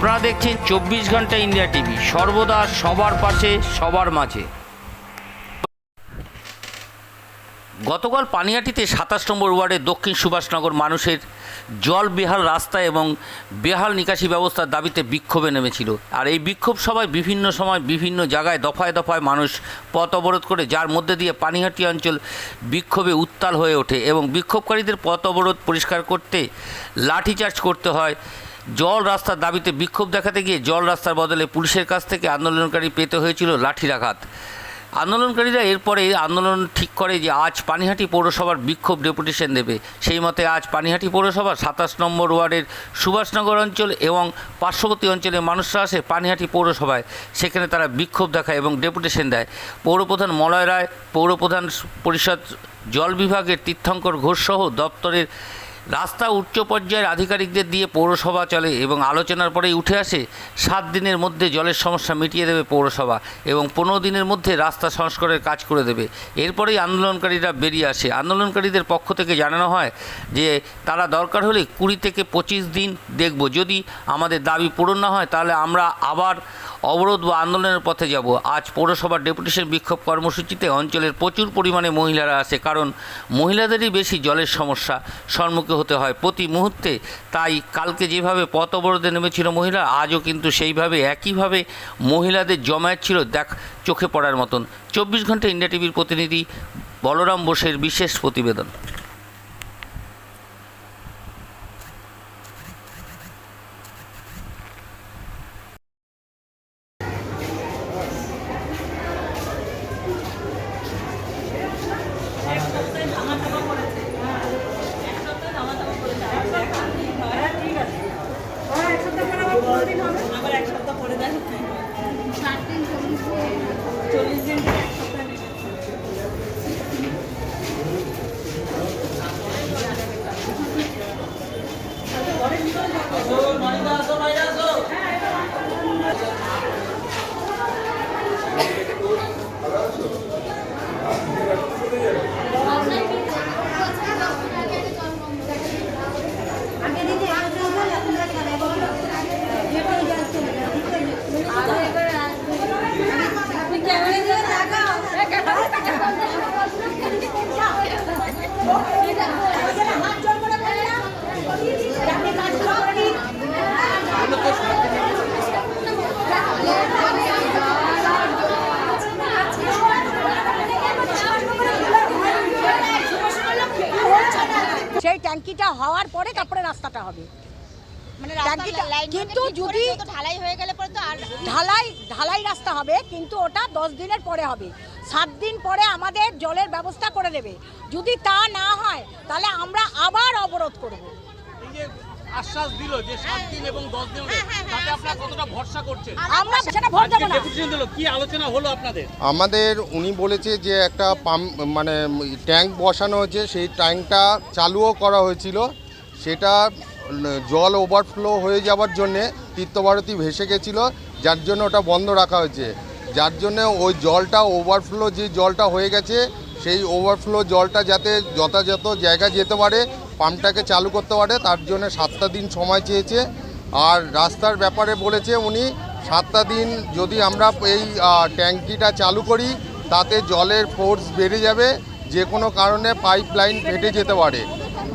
আপনারা দেখছেন চব্বিশ ঘণ্টা ইন্ডিয়া টিভি। সর্বদা সবার পাশে, সবার মাঝে। গতকাল পানিহাটিতে সাতাশ নম্বর ওয়ার্ডের দক্ষিণ সুভাষনগর মানুষের জল বেহাল রাস্তা এবং বেহাল নিকাশি ব্যবস্থার দাবিতে বিক্ষোভে নেমেছিল। আর এই বিক্ষোভ সভায় বিভিন্ন সময় বিভিন্ন জায়গায় দফায় দফায় মানুষ পথ অবরোধ করে, যার মধ্যে দিয়ে পানিহাটি অঞ্চল বিক্ষোভে উত্তাল হয়ে ওঠে এবং বিক্ষোভকারীদের পথ অবরোধ পরিষ্কার করতে লাঠিচার্জ করতে হয় জল রাস্তার দাবিতে বিক্ষোভ দেখাতে গিয়ে জল রাস্তার বদলে পুলিশের কাছ থেকে আন্দোলনকারী পেতে হয়েছিল লাঠির আঘাত আন্দোলনকারীরা এরপরে আন্দোলন ঠিক করে যে আজ পানিহাটি পৌরসভার বিক্ষোভ ডেপুটেশন দেবে। সেই মতে আজ পানিহাটি পৌরসভার সাতাশ নম্বর ওয়ার্ডের সুভাষনগর অঞ্চল এবং পার্শ্ববর্তী অঞ্চলের মানুষরা আসে পানিহাটি পৌরসভায়। সেখানে তারা বিক্ষোভ দেখায় এবং ডেপুটেশন দেয়। পৌরপ্রধান মলয় রায়, পৌরপ্রধান পরিষদ জল বিভাগের তীর্থঙ্কর ঘোষ সহ দপ্তরের রাস্তা উচ্চ পর্যায়ের আধিকারিকদের দিয়ে পৌরসভা চলে এবং আলোচনার পরেই উঠে আসে, সাত দিনের মধ্যে জলের সমস্যা মিটিয়ে দেবে পৌরসভা এবং পনেরো দিনের মধ্যে রাস্তা সংস্কারের কাজ করে দেবে। এরপরেই আন্দোলনকারীরা বেরিয়ে আসে। আন্দোলনকারীদের পক্ষ থেকে জানানো হয় যে, তারা দরকার হলে কুড়ি থেকে পঁচিশ দিন দেখব। যদি আমাদের দাবি পূরণ না হয়, তাহলে আমরা আবার অবরোধ বা আন্দোলনের পথে যাব। আজ পৌরসভার ডেপুটেশন বিক্ষোভ কর্মসূচিতে অঞ্চলের প্রচুর পরিমাণে মহিলারা আসে কারণ মহিলাদেরই বেশি জলের সমস্যা সম্মুখীন হতে হয় প্রতি মুহূর্তে। তাই কালকে যেভাবে পথ অবরোধে নেমেছিল মহিলা, আজও কিন্তু সেইভাবে একইভাবে মহিলাদের জমায়েত ছিল। দেখ, চোখে পড়ার মতন। চব্বিশ ঘণ্টা ইন্ডিয়া টিভির প্রতিনিধি বলরাম বোসের বিশেষ প্রতিবেদন। আবার এক সপ্তাহ পরে দেন চল্লিশ হওয়ার পরে তারপরে রাস্তাটা হবে। মানে কিন্তু যদি ঢালাই হয়ে গেলে পরে তো আর ঢালাই ঢালাই রাস্তা হবে কিন্তু ওটা দশ দিনের পরে হবে। সাত দিন পরে আমাদের জলের ব্যবস্থা করে দেবে। যদি তা না হয় তাহলে আমরা আবার অবরোধ করব। আশ্বাস দিল যে সাত দিন এবং দশ দিন হবে, তাতে আপনারা কতটা ভরসা করছেন? আমরা সেটা ভোট দেবো না। ডেপুটেশন দিল কি আলোচনা হলো আপনাদের? আমাদের উনি বলেছে যে একটা পাম্প মানে ট্যাঙ্ক বসানো হয়েছে। সেই ট্যাঙ্কটা চালুও করা হয়েছিল। সেটা জল ওভারফ্লো হয়ে যাওয়ার জন্যে তীর্থভারতী ভেসে গেছিল যার জন্য ওটা বন্ধ রাখা হয়েছে। যার জন্য ওই জলটা ওভারফ্লো যে জলটা হয়ে গেছে সেই ওভারফ্লো জলটা যাতে যথাযথ জায়গায় যেতে পারে পাম্পটাকে চালু করতে পারে, তার জন্য সাতটা দিন সময় চেয়েছে। আর রাস্তার ব্যাপারে বলেছে উনি, সাতটা দিন যদি আমরা এই ট্যাঙ্কিটা চালু করি, তাতে জলের ফোর্স বেড়ে যাবে, যে কোনো কারণে পাইপ লাইন ফেটে যেতে পারে।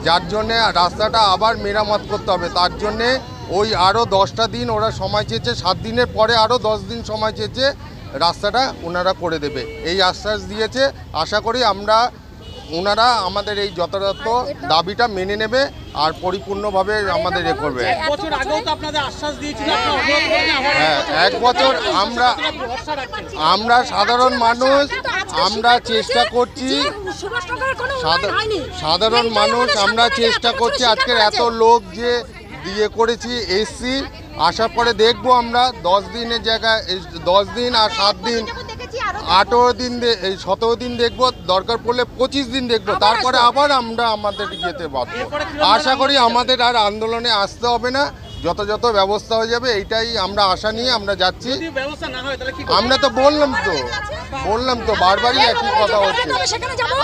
যার জন্যে রাস্তাটা আবার মেরামত করতে হবে। তার জন্যে ওই আরও দশটা দিন ওরা সময় চেয়েছে, সাত দিনের পরে আরও দশ দিন সময় চেয়েছে, রাস্তাটা ওনারা করে দেবে। এই আশ্বাস দিয়েছে। আশা করি আমরা ওনারা আমাদের এই যথাযথ দাবিটা মেনে নেবে আর পরিপূর্ণভাবে আমাদের এ করবে। এক বছর আগেও তো আপনাদের আশ্বাস দিয়েছিল আপনারা অনুরোধ করেন আবার হ্যাঁ এক বছর আমরা আমরা সাধারণ মানুষ আমরা চেষ্টা করছি। সাধারণ মানুষ আমরা চেষ্টা করছি আজকের এত লোক যে দিয়ে করেছি এসছি আসার পরে দেখব আমরা দশ দিনের জায়গায় দশ দিন আর সাত দিন আঠেরো দিন দে- এই সতেরো দিন দেখব দরকার পড়লে পঁচিশ দিন দেখব। তারপরে আবার আমরা আমাদের যেতে পারব আশা করি আমাদের আর আন্দোলনে আসতে হবে না। যথাযথ ব্যবস্থা হয়ে যাবে এইটাই আমরা আশা নিয়ে আমরা যাচ্ছি। হয়? আমরা তো বললাম তো। বললাম তো বারবারই একই কথা হচ্ছে।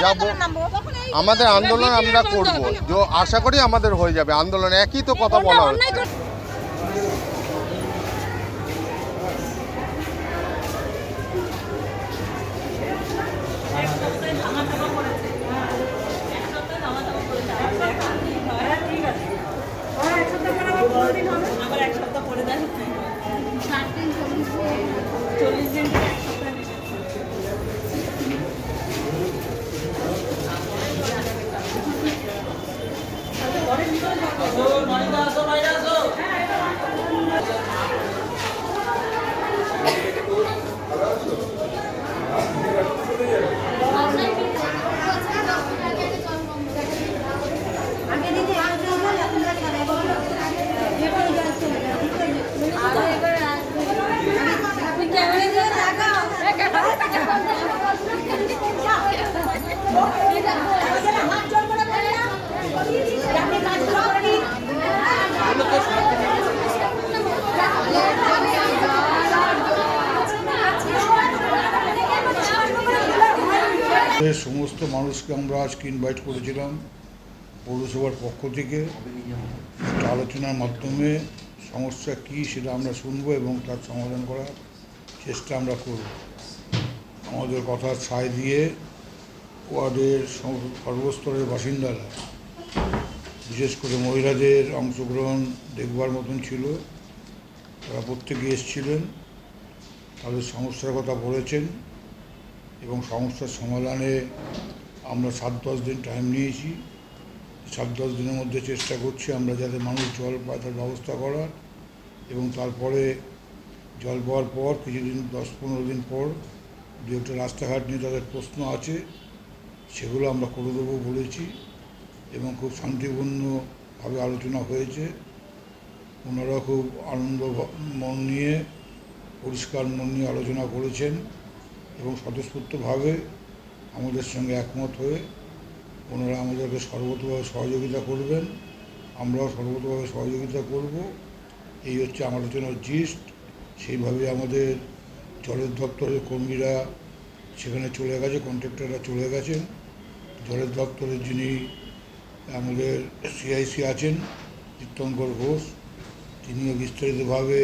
যাব আমাদের আন্দোলন আমরা করব। আশা করি আমাদের হয়ে যাবে। আন্দোলন একই তো কথা বলা হচ্ছে। সমস্ত মানুষকে আমরা আজকে ইনভাইট করেছিলাম পৌরসভার পক্ষ থেকে, একটা আলোচনার মাধ্যমে সমস্যা কী সেটা আমরা শুনব এবং তার সমাধান করার চেষ্টা আমরা করব। আমাদের কথা সায় দিয়ে ওয়ার্ডের সর্বস্তরের বাসিন্দারা, বিশেষ করে মহিলাদের অংশগ্রহণ দেখবার মতন ছিল, তারা প্রত্যেকে এসেছিলেন, তাদের সমস্যার কথা বলেছেন। এবং সমস্যার সমাধানে আমরা সাত দশ দিন টাইম নিয়েছি। সাত দশ দিনের মধ্যে চেষ্টা করছি আমরা যাতে মানুষ জল পায় তার ব্যবস্থা করার এবং তারপরে জল পাওয়ার পর কিছুদিন, দশ পনেরো দিন পর দু একটা রাস্তাঘাট নিয়ে তাদের প্রশ্ন আছে, সেগুলো আমরা করে দেবো বলেছি এবং খুব শান্তিপূর্ণভাবে আলোচনা হয়েছে। ওনারা খুব আনন্দ মন নিয়ে, পরিষ্কার মন নিয়ে আলোচনা করেছেন। এবং স্বতঃস্ফূর্তভাবে আমাদের সঙ্গে একমত হয়ে ওনারা আমাদেরকে সর্বতভাবে সহযোগিতা করবেন। আমরাও সর্বতভাবে সহযোগিতা করব। এই হচ্ছে আমার আলোচনার জিস্ট। সেইভাবে আমাদের জলের দপ্তরের কর্মীরা সেখানে চলে গেছে, কন্ট্রাক্টররা চলে গেছেন। জলের দপ্তরের যিনি আমাদের সিআইসি আছেন চিত্তঙ্কর ঘোষ, তিনিও বিস্তারিতভাবে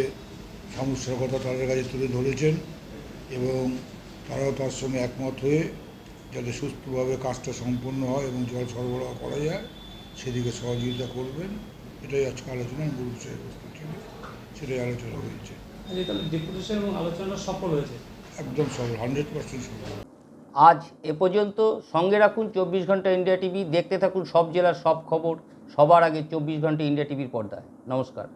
সমস্যার কথা তাদের কাছে তুলে ধরেছেন এবং তারাও তার সঙ্গে একমত হয়ে যাতে সুস্থভাবে কাজটা সম্পন্ন হয় এবং জল সরবরাহ করা যায় সেদিকে সহযোগিতা করবেন। এটাই আজকে আলোচনার মূল বিষয়বস্তু ছিল। সেটাই আলোচনা হয়েছে। সফল হয়েছে? একদম সফল হান্ড্রেড পার্সেন্ট সফল। আজ এ পর্যন্ত সঙ্গে রাখুন চব্বিশ ঘণ্টা ইন্ডিয়া টিভি। দেখতে থাকুন সব জেলার সব খবর। সবার আগে চব্বিশ ঘণ্টা ইন্ডিয়া টিভির পর্দায়। নমস্কার।